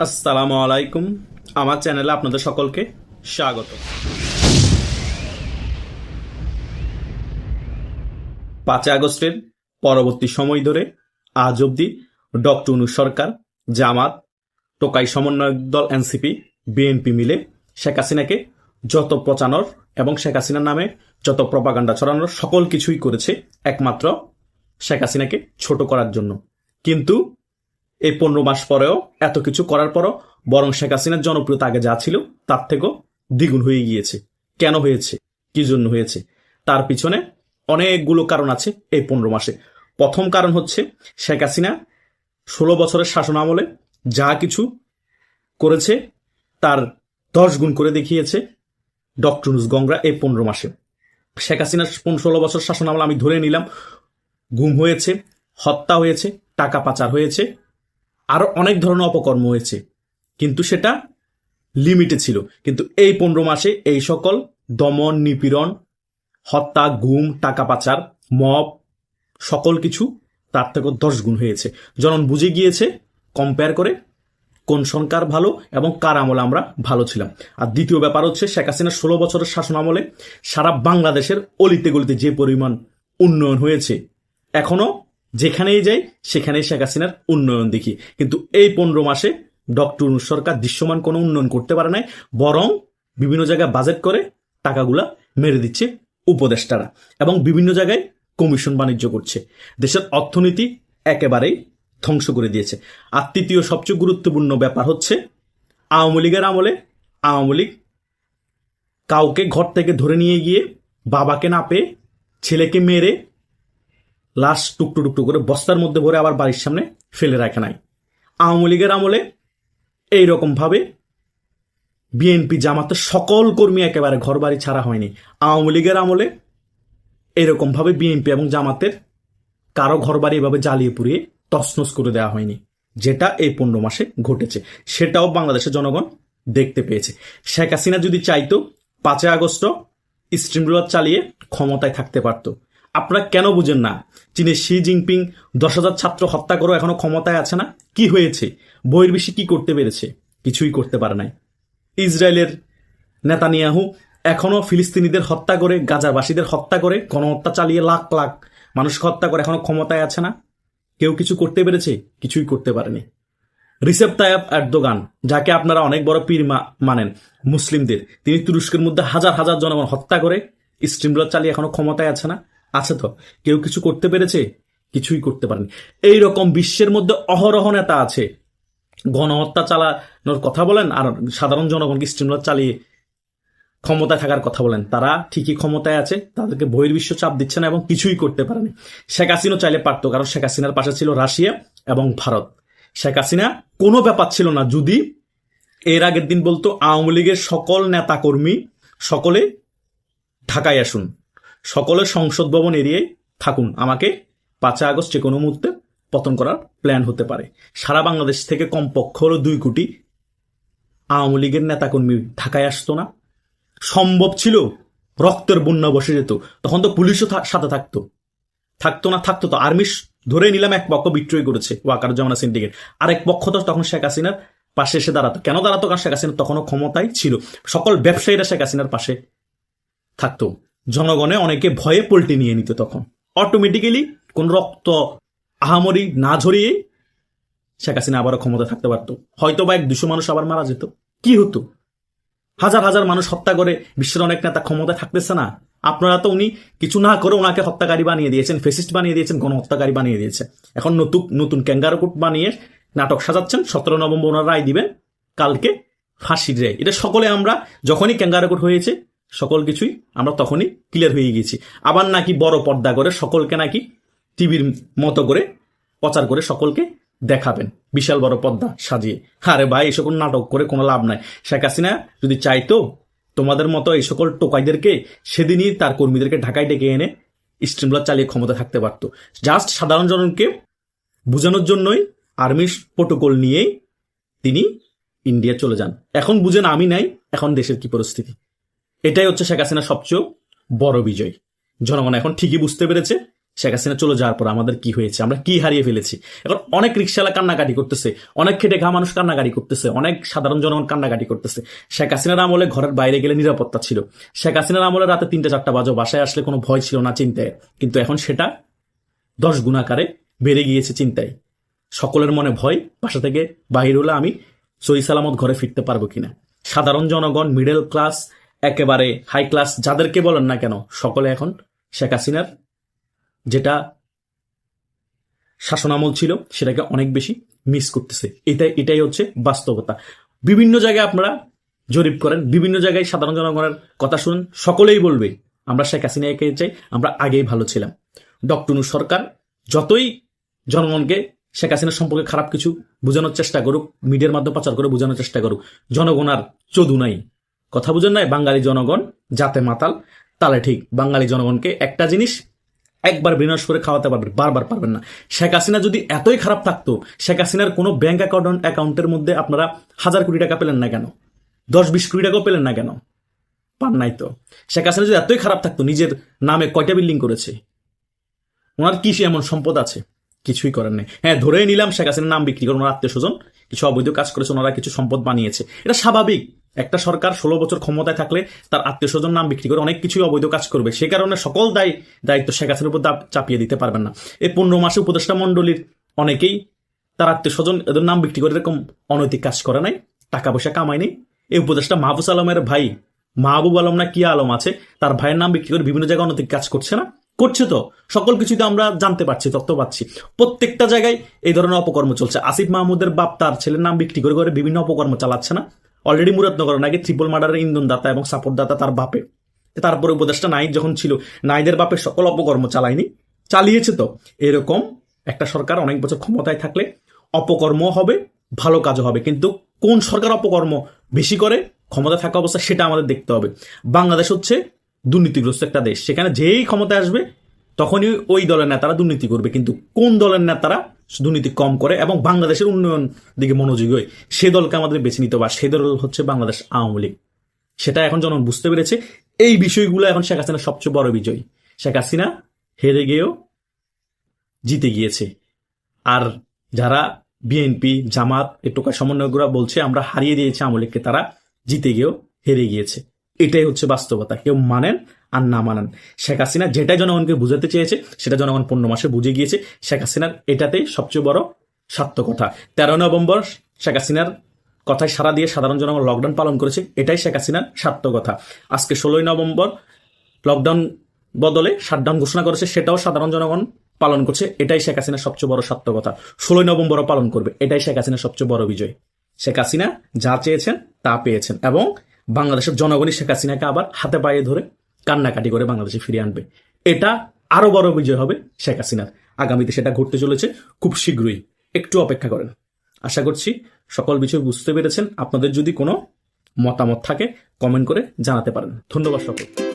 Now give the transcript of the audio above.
আসসালামু আলাইকুম। আমার চ্যানেলে আপনাদের সকলকে স্বাগত। পাঁচই আগস্টের পরবর্তী সময় ধরে আজ অবধি ডক্টর অনু সরকার, জামাত, টোকাই সমন্বয়ক দল এনসিপি, বিএনপি মিলে শেখ হাসিনাকে যত প্রচারণর এবং শেখ হাসিনার নামে যত প্রপাগান্ডা ছড়ানোর সকল কিছুই করেছে একমাত্র শেখ হাসিনাকে ছোট করার জন্য। কিন্তু এই পনেরো মাস পরেও, এত কিছু করার পরও বরং শেখ হাসিনার জনপ্রিয়তা আগে যা ছিল, তার থেকেও দ্বিগুণ হয়ে গিয়েছে। কেন হয়েছে? কি জন্য হয়েছে? তার পিছনে অনেকগুলো কারণ আছে এই পনেরো মাসে। প্রথম কারণ হচ্ছে শেখ হাসিনা ষোলো বছরের শাসন আমলে যা কিছু করেছে, তার দশ গুণ করে দেখিয়েছে ডক্টর নুস গংরা এই পনেরো মাসে। শেখ হাসিনার ষোলো বছর শাসন আমলে আমি ধরে নিলাম, গুম হয়েছে, হত্যা হয়েছে, টাকা পাচার হয়েছে আরও অনেক ধরনের অপকর্ম হয়েছে। কিন্তু সেটা লিমিটে ছিল। কিন্তু এই পনেরো মাসে এই সকল দমন, নিপীড়ন, হত্যা, গুম, টাকা পাচার, মব সকল কিছু তার থেকে দশ গুণ হয়েছে। জনন বুঝে গিয়েছে কম্পেয়ার করে কোন সরকার ভালো এবং কার আমলে আমরা ভালো ছিলাম। আর দ্বিতীয় ব্যাপার হচ্ছে, শেখ হাসিনার ষোলো বছরের শাসন আমলে সারা বাংলাদেশের অলিতে গলিতে যে পরিমাণ উন্নয়ন হয়েছে, এখনও যেখানেই যাই, সেখানেই শেখ হাসিনার উন্নয়ন দেখি। কিন্তু এই পনেরো মাসে ডক্টর সরকার দৃশ্যমান কোনো উন্নয়ন করতে পারে নাই, বরং বিভিন্ন জায়গায় বাজেট করে টাকাগুলা মেরে দিচ্ছে উপদেষ্টারা এবং বিভিন্ন জায়গায় কমিশন বাণিজ্য করছে। দেশের অর্থনীতি একেবারেই ধ্বংস করে দিয়েছে। আর তৃতীয় সবচেয়ে গুরুত্বপূর্ণ ব্যাপার হচ্ছে, আওয়ামী লীগের আমলে আওয়ামী লীগ কাউকে ঘর থেকে ধরে নিয়ে গিয়ে বাবাকে না পেয়ে ছেলেকে মেরে লাশ টুকটু টুকটু করে বস্তার মধ্যে ভরে আবার বাড়ির সামনে ফেলে রাখে নাই। আওয়ামী লীগের আমলে এইরকম ভাবে বিএনপি জামাতের সকল কর্মী একেবারে ঘর বাড়ি ছাড়া হয়নি। আওয়ামী লীগের আমলে এরকম ভাবে বিএনপি এবং জামাতের কারও ঘর বাড়ি এভাবে জ্বালিয়ে পুড়িয়ে তছনছ করে দেওয়া হয়নি, যেটা এই পনেরো মাসে ঘটেছে। সেটাও বাংলাদেশের জনগণ দেখতে পেয়েছে। শেখ হাসিনা যদি চাইতো, পাঁচই আগস্ট স্ট্রিম চালিয়ে ক্ষমতায় থাকতে পারত। আপনারা কেন বুঝেন না? চীনের শি জিনপিং দশ হাজার ছাত্র হত্যা করেও এখনও ক্ষমতায় আছে না? কি হয়েছে? বহির্বিশ্বে কি করতে পেরেছে? কিছুই করতে পারে নাই। ইসরায়েলের নেতানিয়াহু এখনও ফিলিস্তিনিদের হত্যা করে, গাজাবাসীদের হত্যা করে, গণহত্যা চালিয়ে লাখ লাখ মানুষকে হত্যা করে এখনও ক্ষমতায় আছে না? কেউ কিছু করতে পেরেছে? কিছুই করতে পারেনি। রিসেপ তায়াব এরদোগান, যাকে আপনারা অনেক বড় পীর মানেন, মুসলিমদের, তিনি তুরস্কের মধ্যে হাজার হাজার জনগণ হত্যা করে স্ট্রিমলার চালিয়ে এখনও ক্ষমতায় আছে না? আছে তো? কেউ কিছু করতে পেরেছে? কিছুই করতে পারেনি। এই রকম বিশ্বের মধ্যে অহরহ নেতা আছে। গণহত্যা চালানোর কথা বলেন আর সাধারণ জনগণকে স্টিমুলার চালিয়ে ক্ষমতায় থাকার কথা বলেন। তারা ঠিকই ক্ষমতায় আছে, তাদেরকে বহির্বিশ্ব চাপ দিচ্ছে না এবং কিছুই করতে পারেনি। শেখ হাসিনাও চাইলে পারতো, কারণ শেখ হাসিনার পাশে ছিল রাশিয়া এবং ভারত। শেখ হাসিনা কোনো ব্যাপার ছিল না, যদি এর আগের দিন বলতো আওয়ামী লীগের সকল নেতাকর্মী সকলে ঢাকায় আসুন। সকলে সংসদ ভবন এড়িয়ে থাকুন। আমাকে পাঁচই আগস্ট যে কোনো মুহূর্তে পতন করার প্ল্যান হতে পারে। সারা বাংলাদেশ থেকে কমপক্ষ হলো দুই কোটি আওয়ামী লীগের নেতাকর্মী ঢাকায় আসতো না। সম্ভব ছিল রক্তের বন্যা বসে যেত। তখন তো পুলিশও সাথে থাকতো। থাকতো না, থাকতো তো। আর্মি ধরে নিলাম এক পক্ষ বিক্রয় করেছে ওয়াকার জমানা সিন্ডিকেট। আর এক পক্ষ তো তখন শেখ হাসিনার পাশে এসে দাঁড়াতো। কেন দাঁড়াতো? কারণ শেখ হাসিনা তখনও ক্ষমতায় ছিল। সকল ব্যবসায়ীরা শেখ হাসিনার পাশে থাকতো। জনগণে অনেকে ভয়ে পল্টি নিয়ে নিত তখন। অটোমেটিক্যালি কোন রক্ত আহামরি না ঝরিয়ে শেখ হাসিনা আবারও ক্ষমতা থাকতে পারতো। হয়তো বা এক দুশো মানুষ আবার মারা যেত। কি হতো? হাজার হাজার মানুষ হত্যা করে বিশ্বের অনেক নেতা ক্ষমতা থাকতেছে না। আপনারা তো উনি কিছু না করে ওনাকে হত্যাকারী বানিয়ে দিয়েছেন ফেসিস্ট বানিয়ে দিয়েছেন, গণহত্যাকারী বানিয়ে দিয়েছে এখন নতুন নতুন ক্যাঙ্গারকুট বানিয়ে নাটক সাজাচ্ছেন, সতেরো নভেম্বর ওনার রায় দিবেন, কালকে ফাঁসির রায়। এটা সকলে আমরা যখনই ক্যাঙ্গারকুট হয়েছে সকল কিছুই আমরা তখনই ক্লিয়ার হয়ে গেছি আবার নাকি বড় পর্দা করে সকলকে নাকি টিভির মতো করে প্রচার করে সকলকে দেখাবেন। বিশাল বড় পর্দা সাজিয়ে। আরে ভাই, এই সকল নাটক করে কোনো লাভ নাই। শেখ হাসিনা যদি চাইতো, তোমাদের মতো এই সকল টোকাইদেরকে সেদিনই তার কর্মীদেরকে ঢাকায় ডেকে এনে স্ট্রিমলার চালিয়ে ক্ষমতা থাকতে পারতো। জাস্ট সাধারণ জনকে বোঝানোর জন্যই আর্মি প্রোটোকল নিয়েই তিনি ইন্ডিয়া চলে যান। এখন বুঝেন আমি নাই, এখন দেশের কি পরিস্থিতি। এটাই হচ্ছে শেখ হাসিনার সবচেয়ে বড় বিজয়। জনগণ এখন ঠিকই বুঝতে পেরেছে, শেখ হাসিনা চলে যাওয়ার পর আমাদের কি হয়েছে, আমরা কি হারিয়ে ফেলেছি। এখন অনেক রিক্সাওয়ালা কান্নাকাটি করতেছে, অনেক খেটে ঘা মানুষ কান্নাকাটি করতেছে, অনেক সাধারণ জনগণ কান্নাকাটি করতেছে। শেখ হাসিনার আমলে ঘরের বাইরে গেলে নিরাপত্তা ছিল। শেখ হাসিনার আমলে রাতে তিনটা চারটা বাজো বাসায় আসলে কোনো ভয় ছিল না চিন্তায়। কিন্তু এখন সেটা দশ গুণাকারে বেড়ে গিয়েছে চিন্তায়। সকলের মনে ভয়, বাসা থেকে বাহির হলে আমি সহি সালামত ঘরে ফিরতে পারব কিনা? সাধারণ জনগণ মিডল ক্লাস একেবারে হাই ক্লাস যাদেরকে বলেন না কেন, সকলে এখন শেখ হাসিনার যেটা শাসনামল ছিল, সেটাকে অনেক বেশি মিস করতেছে। এটাই এটাই হচ্ছে বাস্তবতা। বিভিন্ন জায়গায় আপনারা জরিপ করেন, বিভিন্ন জায়গায় সাধারণ জনগণের কথা শুনেন, সকলেই বলবে, আমরা শেখ হাসিনাকে চাই, আমরা আগেই ভালো ছিলাম। ডক্টর নূর সরকার যতই জনগণকে শেখ হাসিনা সম্পর্কে খারাপ কিছু বোঝানোর চেষ্টা করুক, মিডিয়ার মাধ্যমে প্রচার করে বোঝানোর চেষ্টা করুক, জনগণ আর চদু নাই। কথা বুঝেন নাই? বাঙালি জনগণ যাতে মাতাল, তালে ঠিক। বাঙালি জনগণকে একটা জিনিস একবার বিনাশ করে খাওয়াতে পারবেন বারবার পারবেন না। শেখ হাসিনা যদি এতই খারাপ থাকতো, শেখ হাসিনার কোনো ব্যাংক অ্যাকাউন্ট অ্যাকাউন্টের মধ্যে আপনারা হাজার কোটি টাকা পেলেন না কেন? দশ, বিশ কোটি টাকাও পেলেন না কেন? পান নাই তো। শেখ হাসিনা যদি এতই খারাপ থাকতো, নিজের নামে কয়টা বিল্ডিং করেছে? ওনার কি এমন সম্পদ আছে? কিছুই করেন নাই। হ্যাঁ ধরেই নিলাম শেখ হাসিনার নাম বিক্রি করে ওনার আত্মীয় স্বজন। কিছু অবৈধ কাজ করেছে, ওনারা কিছু সম্পদ বানিয়েছে। এটা স্বাভাবিক। একটা সরকার ষোলো বছর ক্ষমতায় থাকলে তার আত্মীয় স্বজন নাম বিক্রি করে অনেক কিছুই অবৈধ কাজ করবে। সে কারণে সকল দায়, দায়িত্ব শেখ হাসিনার উপর চাপিয়ে দিতে পারবেন না। এই পনেরো মাসে উপদেষ্টা মন্ডলীর অনেকেই তার আত্মীয় স্বজন এদের নাম বিক্রি করে এরকম অনৈতিক কাজ করে নাই, টাকা পয়সা কামায়নি এই উপদেষ্টা মাহবুস আলমের ভাই, মাহবুব আলম না কি আলম আছে, তার ভাইয়ের নাম বিক্রি করে বিভিন্ন জায়গায় অনৈতিক কাজ করছে না? করছে তো। সকল কিছুতে আমরা জানতে পারছি, তথ্য পাচ্ছি। প্রত্যেকটা জায়গায় এই ধরনের অপকর্ম চলছে। আসিফ মাহমুদের বাপ তার ছেলের নাম বিক্রি করে করে বিভিন্ন অপকর্ম চালাচ্ছে না। অলরেডি মুরাদনগর নাকি ত্রিপল মার্ডারের ইন্ধন দাতা এবং সাপোর্ট দাতা তার বাপে। তারপরে উপদেশটা নাইদ যখন ছিল নাইদের বাপের সকল অপকর্ম চালায়নি। চালিয়েছে তো। এরকম একটা সরকার অনেক বছর ক্ষমতায় থাকলে অপকর্ম হবে, ভালো কাজও হবে। কিন্তু কোন সরকার অপকর্ম বেশি করে ক্ষমতা থাকা অবস্থা সেটা আমাদের দেখতে হবে। বাংলাদেশ হচ্ছে দুর্নীতিগ্রস্ত একটা দেশ। সেখানে যেই ক্ষমতায় আসবে তখনই ওই দলের নেতারা দুর্নীতি করবে। কিন্তু কোন দলের নেতারা দুর্নীতি কম করে এবং বাংলাদেশের উন্নয়ন দিকে মনোযোগী হয় সে দলকে আমাদের বেছে নিতে হবে সে দল হচ্ছে বাংলাদেশ আওয়ামী লীগ। সেটা এখন জনগণ বুঝতে পেরেছে। এই বিষয়গুলো এখন শেখ হাসিনার সবচেয়ে বড় বিজয়। শেখ হাসিনা হেরে গিয়েও জিতে গিয়েছে। আর যারা বিএনপি, জামাত এই টোকা সমন্বয়করা বলছে, আমরা হারিয়ে দিয়েছি আওয়ামী লীগকে, তারা জিতে গিয়েও হেরে গিয়েছে। এটাই হচ্ছে বাস্তবতা। কেউ মানেন আর না মানেন। শেখ হাসিনা যেটাই জনগণকে বুঝাতে চেয়েছে, সেটা জনগণ পূর্ণ মাসে বুঝে গিয়েছে। শেখ হাসিনার এটাতেই সবচেয়ে বড় কথা। তেরো নভেম্বর শেখ হাসিনার কথায় সারা দিয়ে সাধারণ জনগণ লকডাউন পালন করেছে, এটাই শেখ হাসিনার কথা। আজকে ষোলোই নভেম্বর লকডাউন বদলে শাটডাউন ঘোষণা করেছে, সেটাও সাধারণ জনগণ পালন করছে, এটাই শেখ হাসিনার সবচেয়ে বড় সার্থকতা ষোলোই নভেম্বরও পালন করবে, এটাই শেখ হাসিনার সবচেয়ে বড় বিজয়। শেখ হাসিনা যা চেয়েছেন তা পেয়েছেন এবং বাংলাদেশের জনগণই শেখ হাসিনাকে আবার হাতে পায়ে ধরে কান্নাকাটি করে বাংলাদেশে ফিরিয়ে আনবে। এটা আরও বড় বিজয় হবে শেখ হাসিনার। আগামীতে সেটা ঘটতে চলেছে খুব শীঘ্রই। একটু অপেক্ষা করেন। আশা করছি সকল বিষয় বুঝতে পেরেছেন। আপনাদের যদি কোনো মতামত থাকে কমেন্ট করে জানাতে পারেন। ধন্যবাদ সকল